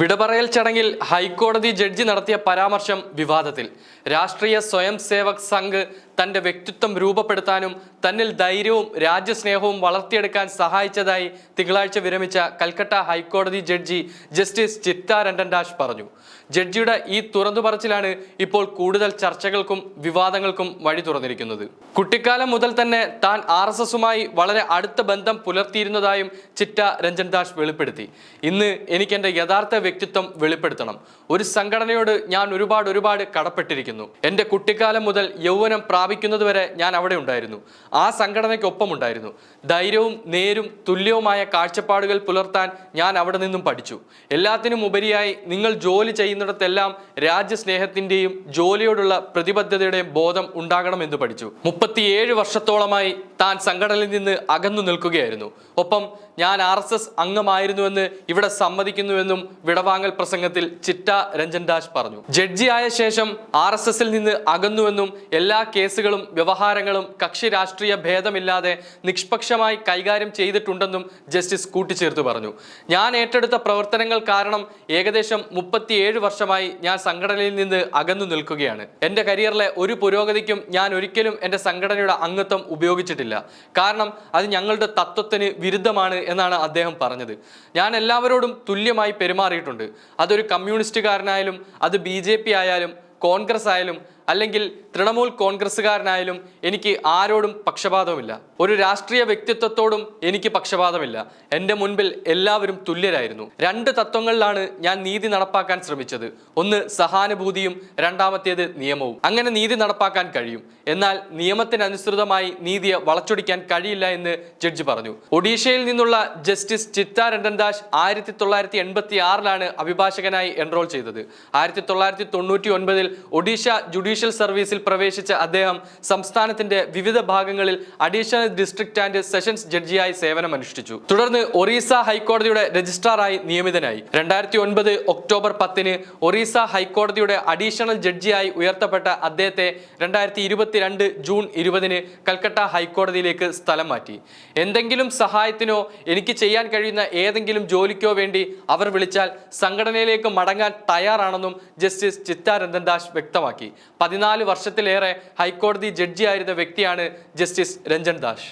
വിടപറയൽ ചടങ്ങിൽ ഹൈക്കോടതി ജഡ്ജി നടത്തിയ പരാമർശം വിവാദത്തിൽ. രാഷ്ട്രീയ സ്വയം സേവക് സംഘ് തന്റെ വ്യക്തിത്വം രൂപപ്പെടുത്താനും തന്നിൽ ധൈര്യവും രാജ്യസ്നേഹവും വളർത്തിയെടുക്കാൻ സഹായിച്ചതായി തിങ്കളാഴ്ച വിരമിച്ച കൽക്കട്ട ഹൈക്കോടതി ജഡ്ജി ജസ്റ്റിസ് ചിത്ത രണ്ടൻ ദാസ് പറഞ്ഞു. ജഡ്ജിയുടെ ഈ തുറന്നു പറച്ചിലാണ് ഇപ്പോൾ കൂടുതൽ ചർച്ചകൾക്കും വിവാദങ്ങൾക്കും വഴി തുറന്നിരിക്കുന്നത്. കുട്ടിക്കാലം മുതൽ തന്നെ താൻ ആർ എസ് എസുമായി വളരെ അടുത്ത ബന്ധം പുലർത്തിയിരുന്നതായും ചിറ്റ രഞ്ജൻ ദാസ് വെളിപ്പെടുത്തി. ഇന്ന് എനിക്ക് എന്റെ യഥാർത്ഥ വ്യക്തിത്വം വെളിപ്പെടുത്തണം. ഒരു സംഘടനയോട് ഞാൻ ഒരുപാട് ഒരുപാട് കടപ്പെട്ടിരിക്കുന്നു. എന്റെ കുട്ടിക്കാലം മുതൽ യൗവനം പ്രാപിക്കുന്നതുവരെ ഞാൻ അവിടെ ഉണ്ടായിരുന്നു. ആ സംഘടനയ്ക്കൊപ്പം ഉണ്ടായിരുന്നു ധൈര്യവും നേരും തുല്യവുമായ കാഴ്ചപ്പാടുകൾ പുലർത്താൻ ഞാൻ അവിടെ നിന്നും പഠിച്ചു. എല്ലാത്തിനും ഉപരിയായി നിങ്ങൾ ജോലി ചെയ്യുന്നിടത്തെല്ലാം രാജ്യസ്നേഹത്തിന്റെയും ജോലിയോടുള്ള പ്രതിബദ്ധതയുടെയും ബോധം ഉണ്ടാകണമെന്ന് പഠിച്ചു. മുപ്പത്തിയേഴ് വർഷത്തോളമായി താൻ സംഘടനയിൽ നിന്ന് അകന്നു നിൽക്കുകയായിരുന്നു. ഒപ്പം ഞാൻ ആർ എസ് എസ് അംഗമായിരുന്നുവെന്ന് ഇവിടെ സമ്മതിക്കുന്നുവെന്നും വിടവാങ്ങൽ പ്രസംഗത്തിൽ ചിറ്റ രഞ്ജൻ ദാസ് പറഞ്ഞു. ജഡ്ജിയായ ശേഷം ആർ എസ് എസിൽ നിന്ന് അകന്നുവെന്നും എല്ലാ കേസുകളും വ്യവഹാരങ്ങളും കക്ഷി രാഷ്ട്രീയ ഭേദമില്ലാതെ നിഷ്പക്ഷമായി കൈകാര്യം ചെയ്തിട്ടുണ്ടെന്നും ജസ്റ്റിസ് കൂട്ടിച്ചേർത്ത് പറഞ്ഞു. ഞാൻ ഏറ്റെടുത്ത പ്രവർത്തനങ്ങൾ കാരണം ഏകദേശം മുപ്പത്തിയേഴ് വർഷമായി ഞാൻ സംഘടനയിൽ നിന്ന് അകന്നു നിൽക്കുകയാണ്. എന്റെ കരിയറിലെ ഒരു പുരോഗതിക്കും ഞാൻ ഒരിക്കലും എന്റെ സംഘടനയുടെ അംഗത്വം ഉപയോഗിച്ചിട്ടില്ല. കാരണം അത് ഞങ്ങളുടെ തത്വത്തിന് വിരുദ്ധമാണ് എന്നാണ് അദ്ദേഹം പറഞ്ഞത്. ഞാൻ എല്ലാവരോടും തുല്യമായി പെരുമാറിയിട്ടുണ്ട്. അതൊരു കമ്മ്യൂണിസ്റ്റുകാരനായാലും അത് ബി ആയാലും കോൺഗ്രസ് ആയാലും അല്ലെങ്കിൽ തൃണമൂൽ കോൺഗ്രസ്സുകാരനായാലും എനിക്ക് ആരോടും പക്ഷപാതമില്ല ഒരു രാഷ്ട്രീയ വ്യക്തിത്വത്തോടും എനിക്ക് പക്ഷപാതമില്ല. എന്റെ മുൻപിൽ എല്ലാവരും തുല്യരായിരുന്നു. രണ്ട് തത്വങ്ങളിലാണ് ഞാൻ നീതി നടപ്പാക്കാൻ ശ്രമിച്ചത്. ഒന്ന് സഹാനുഭൂതിയും രണ്ടാമത്തേത് നിയമവും. അങ്ങനെ നീതി നടപ്പാക്കാൻ കഴിയും. എന്നാൽ നിയമത്തിനനുസൃതമായി നീതിയെ വളച്ചൊടിക്കാൻ കഴിയില്ല എന്ന് ജഡ്ജി പറഞ്ഞു. ഒഡീഷയിൽ നിന്നുള്ള ജസ്റ്റിസ് ചിത്ത രണ്ടൻ ദാസ് ആയിരത്തി തൊള്ളായിരത്തി എൺപത്തി ആറിലാണ് അഭിഭാഷകനായി എൻറോൾ ചെയ്തത്. ആയിരത്തി തൊള്ളായിരത്തി തൊണ്ണൂറ്റി ഒൻപതിൽ ഒഡീഷ ജുഡീഷ്യൽ സർവീസിൽ പ്രവേശിച്ച അദ്ദേഹം സംസ്ഥാനത്തിന്റെ വിവിധ ഭാഗങ്ങളിൽ അഡീഷണൽ ഡിസ്ട്രിക്ട് ആൻഡ് സെഷൻസ് ജഡ്ജിയായി സേവനമനുഷ്ഠിച്ചു. തുടർന്ന് ഒറീസ ഹൈക്കോടതിയുടെ രജിസ്ട്രാറായി നിയമിതനായി. രണ്ടായിരത്തി ഒൻപത് ഒക്ടോബർ പത്തിന് ഒറീസ ഹൈക്കോടതിയുടെ അഡീഷണൽ ജഡ്ജിയായി ഉയർത്തപ്പെട്ട അദ്ദേഹത്തെ രണ്ടായിരത്തി ഇരുപത്തിരണ്ട് ജൂൺ ഇരുപതിന് കൽക്കട്ട ഹൈക്കോടതിയിലേക്ക് സ്ഥലം മാറ്റി. എന്തെങ്കിലും സഹായത്തിനോ എനിക്ക് ചെയ്യാൻ കഴിയുന്ന ഏതെങ്കിലും ജോലിക്കോ വേണ്ടി അവർ വിളിച്ചാൽ സംഘടനയിലേക്ക് മടങ്ങാൻ തയ്യാറാണെന്നും ജസ്റ്റിസ് ചിത്താരഞ്ജൻ ദാസ് വ്യക്തമാക്കി. പതിനാല് വർഷത്തിലേറെ ഹൈക്കോടതി ജഡ്ജിയായിരുന്ന വ്യക്തിയാണ് ജസ്റ്റിസ് രഞ്ജൻ ദാസ്.